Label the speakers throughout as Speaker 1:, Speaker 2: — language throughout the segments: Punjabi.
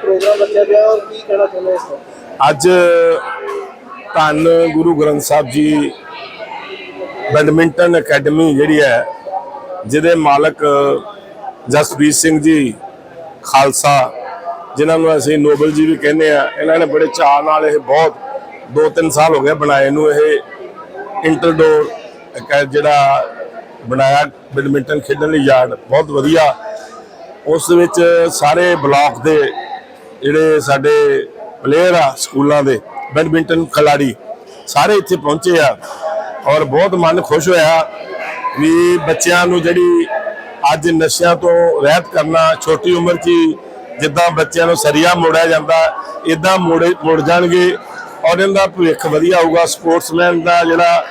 Speaker 1: ਪ੍ਰੋਗਰਾਮ ਰੱਖਿਆ ਗਿਆ ਔਰ ਕੀ ਕਹਿਣਾ ਚਾਹੁੰਦੇ ਇਸ ਤੋਂ
Speaker 2: ਅੱਜ ਧੰਨ ਗੁਰੂ ਗ੍ਰੰਥ ਸਾਹਿਬ ਜੀ ਬੈਡਮਿੰਟਨ ਅਕੈਡਮੀ ਜਿਹੜੀ ਹੈ, ਜਿਹਦੇ ਮਾਲਕ ਜਸਪ੍ਰੀਤ ਸਿੰਘ ਜੀ ਖਾਲਸਾ, ਜਿਨ੍ਹਾਂ ਨੂੰ ਅਸੀਂ ਨੋਬਲ ਜੀ ਵੀ ਕਹਿੰਦੇ ਆ ਇਹਨਾਂ ਨੇ ਬੜੇ ਚਾਅ ਨਾਲ ਇਹ ਬਹੁਤ 2-3 ਸਾਲ ਹੋ ਗਏ ਬਣਾਏ ਨੂੰ, ਇਹ ਇੰਟਰਡੋਰ ਇੱਕ ਜਿਹੜਾ ਬਣਾਇਆ ਬੈਡਮਿੰਟਨ ਖੇਡਣ ਲਈ ਯਾਰਡ ਬਹੁਤ ਵਧੀਆ ਉਸ ਵਿੱਚ ਸਾਰੇ ਬਲਾਕ ਦੇ ਜਿਹੜੇ ਸਾਡੇ ਪਲੇਅਰ ਆ ਸਕੂਲਾਂ ਦੇ ਬੈਡਮਿੰਟਨ ਖਿਲਾੜੀ ਸਾਰੇ ਇੱਥੇ ਪਹੁੰਚੇ ਆ ਔਰ ਬਹੁਤ ਮਨ ਖੁਸ਼ ਹੋਇਆ ਵੀ ਬੱਚਿਆਂ ਨੂੰ ਜਿਹੜੀ ਅੱਜ ਨਸ਼ਿਆਂ ਤੋਂ ਰਹਿਤ ਕਰਨਾ, ਛੋਟੀ ਉਮਰ 'ਚ ਹੀ ਜਿੱਦਾਂ ਬੱਚਿਆਂ ਨੂੰ ਸਰੀਆ ਮੋੜਿਆ ਜਾਂਦਾ ਇਦਾਂ ਮੋੜੇ, ਮੁੜ ਜਾਣਗੇ ਔਰ ਇਹਨਾਂ ਦਾ ਭਵਿੱਖ ਵਧੀਆ ਹੋਊਗਾ। ਸਪੋਰਟਸਮੈਨ ਦਾ ਜਿਹੜਾ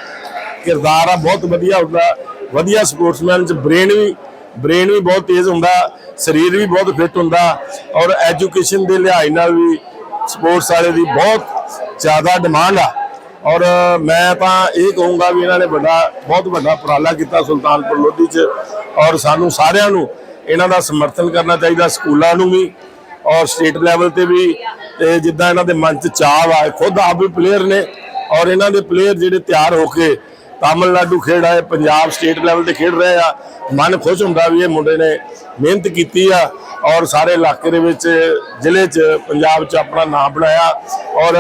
Speaker 2: ਕਿਰਦਾਰ ਆ ਬਹੁਤ ਵਧੀਆ ਹੁੰਦਾ, ਵਧੀਆ ਸਪੋਰਟਸਮੈਨ ਚ ਬ੍ਰੇਨ ਵੀ ਬ੍ਰੇਨ ਵੀ ਬਹੁਤ ਤੇਜ਼ ਹੁੰਦਾ। ਸਰੀਰ ਵੀ ਬਹੁਤ ਫਿੱਟ ਹੁੰਦਾ ਔਰ ਐਜੂਕੇਸ਼ਨ ਦੇ ਲਿਹਾਜ਼ ਨਾਲ ਵੀ ਸਪੋਰਟਸ ਵਾਲੇ ਦੀ ਬਹੁਤ ਜ਼ਿਆਦਾ ਡਿਮਾਂਡ ਆ। ਔਰ ਮੈਂ ਤਾਂ ਇਹ ਕਹੂੰਗਾ ਵੀ ਇਹਨਾਂ ਨੇ ਵੱਡਾ, ਬਹੁਤ ਵੱਡਾ ਉਪਰਾਲਾ ਕੀਤਾ ਸੁਲਤਾਨਪੁਰ ਲੋਧੀ ਚ ਔਰ ਸਾਨੂੰ ਸਾਰਿਆਂ ਨੂੰ ਇਹਨਾਂ ਦਾ ਸਮਰਥਨ ਕਰਨਾ ਚਾਹੀਦਾ, ਸਕੂਲਾਂ ਨੂੰ ਵੀ ਔਰ ਸਟੇਟ ਲੈਵਲ ਤੇ ਵੀ। ਤੇ ਜਿੱਦਾਂ ਇਹਨਾਂ ਦੇ ਮਨ ਚ ਚਾਹ ਆ ਖੁਦ ਆਪ ਵੀ ਪਲੇਅਰ ਨੇ ਔਰ ਇਹਨਾਂ ਦੇ ਪਲੇਅਰ ਜਿਹੜੇ ਤਿਆਰ ਹੋ ਕੇ ਤਾਮਿਲਨਾਡੂ ਖੇਡ ਆਏ, ਪੰਜਾਬ ਸਟੇਟ ਲੈਵਲ ਤੇ ਖੇਡ ਰਹੇ ਆ। ਮਨ ਖੁਸ਼ ਹੁੰਦਾ ਵੀ ਇਹ ਮੁੰਡੇ ਨੇ ਮਿਹਨਤ ਕੀਤੀ ਆ ਔਰ ਸਾਰੇ ਇਲਾਕੇ ਦੇ ਵਿੱਚ, ਜ਼ਿਲ੍ਹੇ 'ਚ, ਪੰਜਾਬ 'ਚ ਆਪਣਾ ਨਾਮ ਬਣਾਇਆ ਔਰ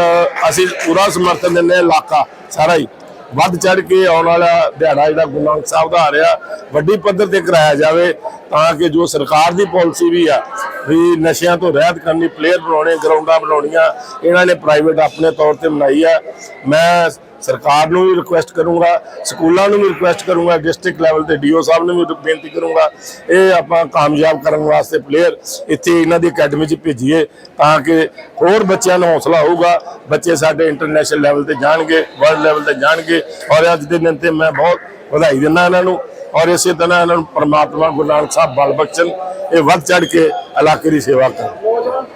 Speaker 2: ਅਸੀਂ ਪੂਰਾ ਸਮਰਥਨ ਦਿੰਦੇ ਹਾਂ ਇਲਾਕਾ ਸਾਰਾ ਹੀ। ਵੱਧ ਚੜ ਕੇ ਆਉਣ ਵਾਲਾ ਦਿਹਾੜਾ ਜਿਹੜਾ ਗੁਰੂ ਨਾਨਕ ਸਾਹਿਬ ਦਾ ਆ ਰਿਹਾ, ਵੱਡੀ ਪੱਧਰ ਤੇ ਕਰਾਇਆ ਜਾਵੇ ਤਾਂ ਕਿ ਜੋ ਸਰਕਾਰ ਦੀ ਪਾਲਿਸੀ ਵੀ ਆ, ਵੀ ਨਸ਼ਿਆਂ ਤੋਂ ਰਹਿਤ ਕਰਨੀ ਪਲੇਅਰ ਬਣਾਉਣੇ, ਗਰਾਊਂਡਾਂ ਬਣਾਉਣੀਆਂ, ਇਹਨਾਂ ਨੇ ਪ੍ਰਾਈਵੇਟ ਆਪਣੇ ਤੌਰ ਤੇ ਬਣਾਈ ਆ। ਮੈਂ ਸਰਕਾਰ ਨੂੰ ਵੀ ਰਿਕੁਐਸਟ ਕਰੂੰਗਾ, ਸਕੂਲਾਂ ਨੂੰ ਵੀ ਰਿਕੁਐਸਟ ਕਰੂੰਗਾ ਡਿਸਟ੍ਰਿਕਟ ਲੈਵਲ ਤੇ ਡੀਓ ਸਾਹਿਬ ਨੂੰ ਵੀ ਬੇਨਤੀ ਕਰੂੰਗਾ, ਇਹ ਆਪਾਂ ਕਾਮਯਾਬ ਕਰਨ ਵਾਸਤੇ ਪਲੇਅਰ ਇੱਥੇ ਇਹਨਾਂ ਦੀ ਅਕੈਡਮੀ 'ਚ ਭੇਜੀਏ ਤਾਂ ਕਿ ਹੋਰ ਬੱਚਿਆਂ ਨੂੰ ਹੌਸਲਾ ਹੋਊਗਾ, ਬੱਚੇ ਸਾਡੇ ਇੰਟਰਨੈਸ਼ਨਲ ਲੈਵਲ ਤੇ ਜਾਣਗੇ ਵਰਲਡ ਲੈਵਲ ਤੇ ਜਾਣਗੇ ਔਰ ਅੱਜ ਦੇ ਦਿਨ ਤੇ ਮੈਂ ਬਹੁਤ ਵਧਾਈ ਦਿੰਦਾ ਇਹਨਾਂ ਨੂੰ ਔਰ ਇਸੇ ਤਰ੍ਹਾਂ ਇਹਨਾਂ ਨੂੰ ਪਰਮਾਤਮਾ ਗੁਰੂ ਨਾਨਕ ਸਾਹਿਬ, ਬਲ ਬਖਸ਼ਣ, ਇਹ ਵੱਧ ਚੜ ਕੇ ਇਲਾਕੇ ਦੀ ਸੇਵਾ ਕਰਨ।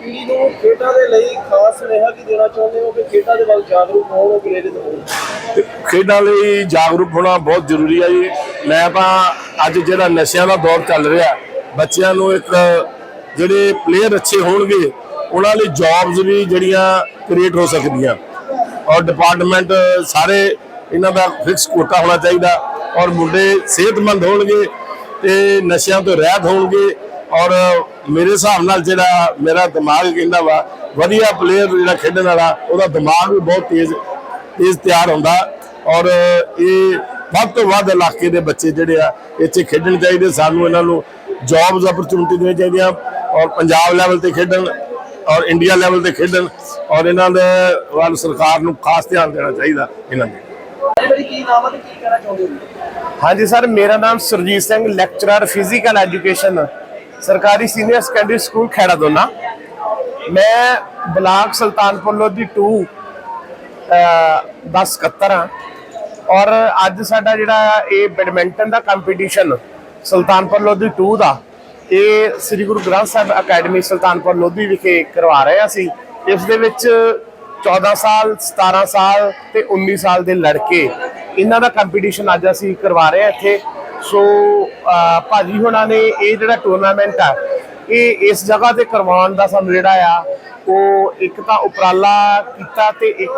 Speaker 1: ਪੀੜ੍ਹੀ ਨੂੰ ਖੇਡਾਂ ਦੇ ਲਈ ਖਾਸ ਸੁਨੇਹਾ ਕੀ ਦੇਣਾ ਚਾਹੁੰਦੇ ਹੋ ਕਿ ਖੇਡਾਂ ਦੇ ਵੱਲ ਜਾਗਰੂਕ ਹੋਣ ਉਹ ਪ੍ਰੇਰਿਤ ਹੋਣ?
Speaker 2: ਤੇ ਖੇਡਾਂ ਲਈ ਜਾਗਰੂਕ ਹੋਣਾ ਬਹੁਤ ਜ਼ਰੂਰੀ ਹੈ ਜੀ। ਮੈਂ ਤਾਂ ਅੱਜ ਜਿਹੜਾ ਨਸ਼ਿਆਂ ਦਾ ਦੌਰ ਚੱਲ ਰਿਹਾ, ਬੱਚਿਆਂ ਨੂੰ ਇੱਕ ਜਿਹੜੇ ਪਲੇਅਰ ਅੱਛੇ ਹੋਣਗੇ, ਉਹਨਾਂ ਲਈ ਜੌਬਸ ਵੀ ਜਿਹੜੀਆਂ ਕ੍ਰੀਏਟ ਹੋ ਸਕਦੀਆਂ। ਔਰ ਡਿਪਾਰਟਮੈਂਟ ਸਾਰੇ ਇਹਨਾਂ ਦਾ ਫਿਕਸ ਕੋਟਾ ਹੋਣਾ ਚਾਹੀਦਾ ਔਰ ਮੁੰਡੇ ਸਿਹਤਮੰਦ ਹੋਣਗੇ ਤੇ ਨਸ਼ਿਆਂ ਤੋਂ ਰਹਿਤ ਹੋਣਗੇ। ਔਰ ਮੇਰੇ ਹਿਸਾਬ ਨਾਲ ਜਿਹੜਾ ਮੇਰਾ ਦਿਮਾਗ ਕਹਿੰਦਾ ਵਾ, ਵਧੀਆ ਪਲੇਅਰ ਜਿਹੜਾ ਖੇਡਣ ਵਾਲਾ, ਉਹਦਾ ਦਿਮਾਗ ਵੀ ਬਹੁਤ ਤੇਜ਼ ਤੇਜ਼ ਤਿਆਰ ਹੁੰਦਾ। ਔਰ ਇਹ ਵੱਧ ਤੋਂ ਵੱਧ ਇਲਾਕੇ ਦੇ ਬੱਚੇ ਜਿਹੜੇ ਆ, ਇੱਥੇ ਖੇਡਣ ਚਾਹੀਦੇ, ਸਾਨੂੰ ਇਹਨਾਂ ਨੂੰ ਜੌਬਸ ਓਪਰਚੁਨਿਟੀ ਦੇਣੀ ਚਾਹੀਦੀਆਂ, ਔਰ ਪੰਜਾਬ ਲੈਵਲ ਤੇ ਖੇਡਣ, ਔਰ ਇੰਡੀਆ ਲੈਵਲ ਤੇ ਖੇਡਣ, ਔਰ ਇਹਨਾਂ ਦੇ ਵੱਲ ਸਰਕਾਰ ਨੂੰ ਖਾਸ ਧਿਆਨ ਦੇਣਾ ਚਾਹੀਦਾ ਇਹਨਾਂ ਦੇ
Speaker 3: ਹਾਂਜੀ ਸਰ, ਮੇਰਾ ਨਾਮ Surjit Singh lecturer physical education ਸਰਕਾਰੀ senior secondary school Khaira Dona ਮੈਂ ਬਲਾਕ ਸੁਲਤਾਨਪੁਰ ਲੋਧੀ 2 ਦਾ ਸਕੱਤਰ ਹਾਂ। ਔਰ ਅੱਜ ਸਾਡਾ ਜਿਹੜਾ ਇਹ ਬੈਡਮਿੰਟਨ ਦਾ ਕੰਪੀਟੀਸ਼ਨ ਸੁਲਤਾਨਪੁਰ ਲੋਧੀ 2 ਦਾ, ਇਹ ਸ੍ਰੀ ਗੁਰੂ ਗ੍ਰੰਥ ਸਾਹਿਬ ਅਕੈਡਮੀ ਸੁਲਤਾਨਪੁਰ ਲੋਧੀ ਵਿਖੇ ਕਰਵਾ ਰਹੇ ਹਾਂ ਅਸੀਂ। ਇਸ ਦੇ ਵਿੱਚ 14 ਸਾਲ 17 ਸਾਲ ਤੇ 19 ਸਾਲ ਦੇ ਲੜਕੇ, ਇਹਨਾਂ ਦਾ ਕੰਪੀਟੀਸ਼ਨ ਅੱਜ ਅਸੀਂ ਕਰਵਾ ਰਹੇ ਹਾਂ ਇੱਥੇ। ਸੋ ਅਹ, ਭਾਜੀ ਹੁਣਾਂ ਨੇ ਇਹ ਜਿਹੜਾ ਟੂਰਨਾਮੈਂਟ ਆ ਇਹ ਇਸ ਜਗ੍ਹਾ ਤੇ ਕਰਵਾਉਣ ਦਾ ਸਾਨੂੰ ਜਿਹੜਾ ਆ ਉਹ ਇੱਕ ਤਾਂ ਉਪਰਾਲਾ ਕੀਤਾ ਤੇ ਇੱਕ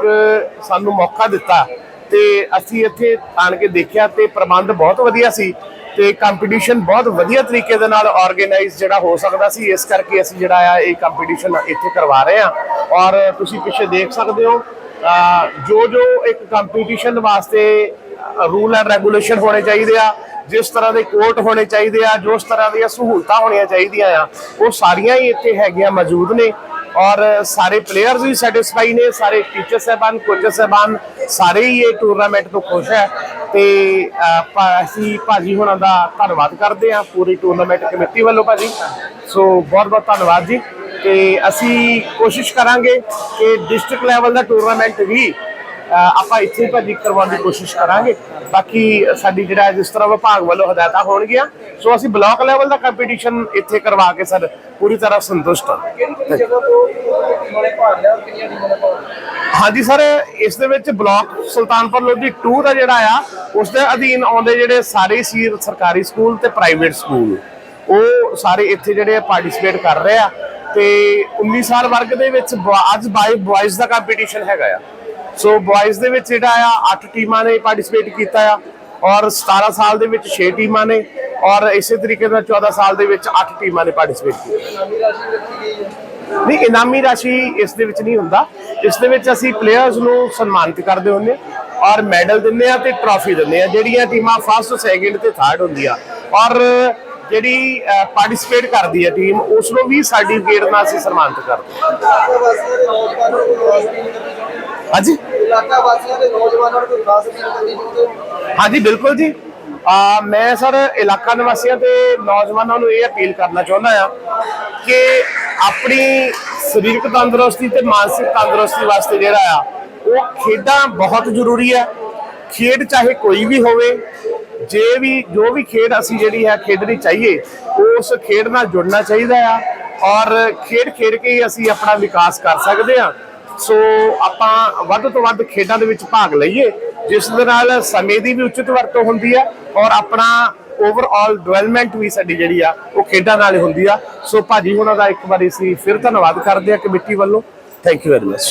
Speaker 3: ਸਾਨੂੰ ਮੌਕਾ ਦਿੱਤਾ ਤੇ ਅਸੀਂ ਇੱਥੇ ਆਣ ਕੇ ਦੇਖਿਆ ਤੇ ਪ੍ਰਬੰਧ ਬਹੁਤ ਵਧੀਆ ਸੀ ਤੇ ਕੰਪੀਟੀਸ਼ਨ ਬਹੁਤ ਵਧੀਆ ਤਰੀਕੇ ਦੇ ਨਾਲ ਆਰਗੇਨਾਈਜ਼ ਜਿਹੜਾ ਹੋ ਸਕਦਾ ਸੀ ਇਸ ਕਰਕੇ ਅਸੀਂ ਜਿਹੜਾ ਆ ਇਹ ਕੰਪੀਟੀਸ਼ਨ ਇੱਥੇ ਕਰਵਾ ਰਹੇ ਆ ਔਰ ਤੁਸੀਂ ਪਿੱਛੇ ਦੇਖ ਸਕਦੇ ਹੋ ਜੋ ਜੋ ਇੱਕ ਕੰਪੀਟੀਸ਼ਨ ਵਾਸਤੇ ਰੂਲ ਐਂਡ ਰੈਗੂਲੇਸ਼ਨ ਹੋਣੇ ਚਾਹੀਦੇ ਆ ਜਿਸ ਤਰ੍ਹਾਂ ਦੇ ਕੋਰਟ ਹੋਣੇ ਚਾਹੀਦੇ ਆ ਜਿਸ ਤਰ੍ਹਾਂ ਦੀਆਂ ਸਹੂਲਤਾਂ ਹੋਣੀਆਂ ਚਾਹੀਦੀਆਂ ਆ ਉਹ ਸਾਰੀਆਂ ਹੀ ਇੱਥੇ ਹੈਗੀਆਂ ਮੌਜੂਦ ਨੇ। ਔਰ ਸਾਰੇ ਪਲੇਅਰਸ ਵੀ ਸੈਟੀਸਫਾਈ ਨੇ ਸਾਰੇ ਟੀਚਰ ਸਾਹਿਬਾਨ ਕੋਚਰ ਸਾਹਿਬਾਨ ਸਾਰੇ ਹੀ ਇਹ ਟੂਰਨਾਮੈਂਟ ਤੋਂ ਖੁਸ਼ ਹੈ। ਤੇ ਅਹ, ਭਾ- ਅਸੀਂ ਭਾਜੀ ਹੁਣਾਂ ਦਾ ਧੰਨਵਾਦ ਕਰਦੇ ਆ ਪੂਰੀ ਟੂਰਨਾਮੈਂਟ ਕਮੇਟੀ ਵੱਲੋਂ ਭਾਜੀ। ਸੋ ਬਹੁਤ ਬਹੁਤ ਧੰਨਵਾਦ ਜੀ। ਤੇ ਅਸੀਂ ਕੋਸ਼ਿਸ਼ ਕਰਾਂਗੇ ਕਿ ਡਿਸਟ੍ਰਿਕਟ ਲੈਵਲ ਦਾ ਟੂਰਨਾਮੈਂਟ ਵੀ ਆਪਾਂ ਇੱਥੇ ਭਾਜੀ ਕਰਵਾਉਣ ਦੀ ਕੋਸ਼ਿਸ਼ ਕਰਾਂਗੇ। ਬਾਕੀ ਸਾਡੀ ਜਿਹੜਾ ਜਿਸ ਤਰ੍ਹਾਂ ਵਿਭਾਗ ਵੱਲੋਂ ਹਦਾਇਤਾਂ ਹੋਣਗੀਆਂ, ਸੋ ਅਸੀਂ ਬਲਾਕ ਲੈਵਲ ਦਾ ਕੰਪੀਟੀਸ਼ਨ ਇੱਥੇ ਕਰਵਾ ਕੇ ਸਰ ਪੂਰੀ ਤਰ੍ਹਾਂ ਸੰਤੁਸ਼ਟ ਹਾਂ।
Speaker 1: ਕਿਹੜੀ ਜਗ੍ਹਾ ਤੋਂ ਟੀਮਾਂ ਭਾਗ ਲਿਆ ਕਿੰਨੀਆਂ ਟੀਮਾਂ ਨੇ
Speaker 3: ਹਾਂਜੀ ਸਰ, ਇਸ ਦੇ ਵਿੱਚ ਬਲਾਕ ਸੁਲਤਾਨਪੁਰ ਲੋਧੀ 2 ਦਾ ਜਿਹੜਾ ਆ, ਉਸ ਦੇ ਅਧੀਨ ਆਉਂਦੇ ਜਿਹੜੇ ਸਾਰੇ ਸੀ ਸਰਕਾਰੀ ਸਕੂਲ ਤੇ ਪ੍ਰਾਈਵੇਟ ਸਕੂਲ। ਉਹ ਸਾਰੇ ਇੱਥੇ ਜਿਹੜੇ ਪਾਰਟਿਸਿਪੇਟ ਕਰ ਰਹੇ ਆ ਤੇ 19 ਸਾਲ ਵਰਗ ਦੇ ਵਿੱਚ ਅੱਜ ਬਾਈ ਬॉयਜ਼ ਦਾ ਕੰਪੀਟੀਸ਼ਨ ਹੈਗਾ ਆ। ਸੋ ਬॉयਜ਼ ਦੇ ਵਿੱਚ ਜਿਹੜਾ ਆ 8 ਟੀਮਾਂ ਨੇ ਪਾਰਟਿਸਿਪੇਟ ਕੀਤਾ ਆ ਔਰ 17 ਸਾਲ ਦੇ ਵਿੱਚ 6 ਟੀਮਾਂ ਨੇ ਔਰ ਇਸੇ ਤਰੀਕੇ ਨਾਲ 14 ਸਾਲ ਦੇ ਵਿੱਚ 8 ਟੀਮਾਂ ਨੇ ਪਾਰਟਿਸਿਪੇਟ ਕੀਤਾ ਨਹੀਂ, ਇਨਾਮੀ ਰਾਸ਼ੀ ਇਸ ਦੇ ਵਿੱਚ ਨਹੀਂ ਹੁੰਦਾ। ਇਸ ਦੇ ਵਿੱਚ ਅਸੀਂ ਪਲੇਅਰਸ ਨੂੰ ਸਨਮਾਨਿਤ ਕਰਦੇ ਹੁੰਦੇ ਔਰ ਮੈਡਲ ਦਿੰਦੇ ਆ ਤੇ ਟਰਾਫੀ ਦਿੰਦੇ ਆ ਜਿਹੜੀਆਂ ਟੀਮਾਂ ਫਸਟ ਸੈਕਿੰਡ ਤੇ ਥਰਡ ਹੁੰਦੀਆਂ ਔਰ ਜਿਹੜੀ ਪਾਰਟਿਸਿਪੇਟ ਕਰਦੀ ਹੈ ਟੀਮ ਉਸ ਨੂੰ ਵੀ ਸਰਟੀਫਿਕੇਟ ਨਾਲ ਅਸੀਂ ਸਨਮਾਨਿਤ ਕਰਦੇ ਹਾਂ। ਹਾਂਜੀ?
Speaker 1: ਇਲਾਕਾ ਵਾਸੀਆਂ ਦੇ ਨੌਜਵਾਨਾਂ ਨੂੰ ਕੋਈ ਖਾਸ ਅਪੀਲ ਕਰਨੀ ਚਾਹੁੰਦੇ ਹੋ?
Speaker 3: ਹਾਂਜੀ, ਬਿਲਕੁਲ ਜੀ। ਆ, ਮੈਂ ਸਰ ਇਲਾਕਾ ਨਿਵਾਸੀਆਂ ਤੇ ਨੌਜਵਾਨਾਂ ਨੂੰ ਇਹ ਅਪੀਲ ਕਰਨਾ ਚਾਹੁੰਦਾ ਆ ਕਿ ਆਪਣੀ ਸਰੀਰਕ ਤੰਦਰੁਸਤੀ ਤੇ ਮਾਨਸਿਕ ਤੰਦਰੁਸਤੀ ਵਾਸਤੇ ਜਿਹੜਾ ਆ, ਉਹ ਖੇਡਾਂ ਬਹੁਤ ਜ਼ਰੂਰੀ ਹੈ। ਖੇਡ ਚਾਹੇ ਕੋਈ ਵੀ ਹੋਵੇ, ਜੇ ਵੀ, ਜੋ ਵੀ ਖੇਡ ਅਸੀਂ ਜਿਹੜੀ ਹੈ ਖੇਡਣੀ ਚਾਹੀਏ, ਉਸ ਖੇਡ ਨਾਲ ਜੁੜਨਾ ਚਾਹੀਦਾ ਆ ਔਰ ਖੇਡ ਖੇਡ ਕੇ ਹੀ ਅਸੀਂ ਆਪਣਾ ਵਿਕਾਸ ਕਰ ਸਕਦੇ ਆ ਸੋ ਆਪਾਂ ਵੱਧ ਤੋਂ ਵੱਧ ਖੇਡਾਂ ਦੇ ਵਿੱਚ ਭਾਗ ਲਈਏ, ਜਿਸ ਦੇ ਨਾਲ ਸਮੇਂ ਦੀ ਵੀ ਉਚਿਤ ਵਰਤੋਂ ਹੁੰਦੀ ਹੈ ਔਰ ਆਪਣਾ ਓਵਰਆਲ ਡਿਵੈਲਪਮੈਂਟ ਵੀ ਸਾਡੀ ਜਿਹੜੀ ਆ, ਉਹ ਖੇਡਾਂ ਨਾਲ ਹੁੰਦੀ ਆ। ਸੋ ਭਾਜੀ ਉਹਨਾਂ ਦਾ ਇੱਕ ਵਾਰੀ ਅਸੀਂ ਫਿਰ ਧੰਨਵਾਦ ਕਰਦੇ ਆ ਕਮੇਟੀ ਵੱਲੋਂ। Thank you very much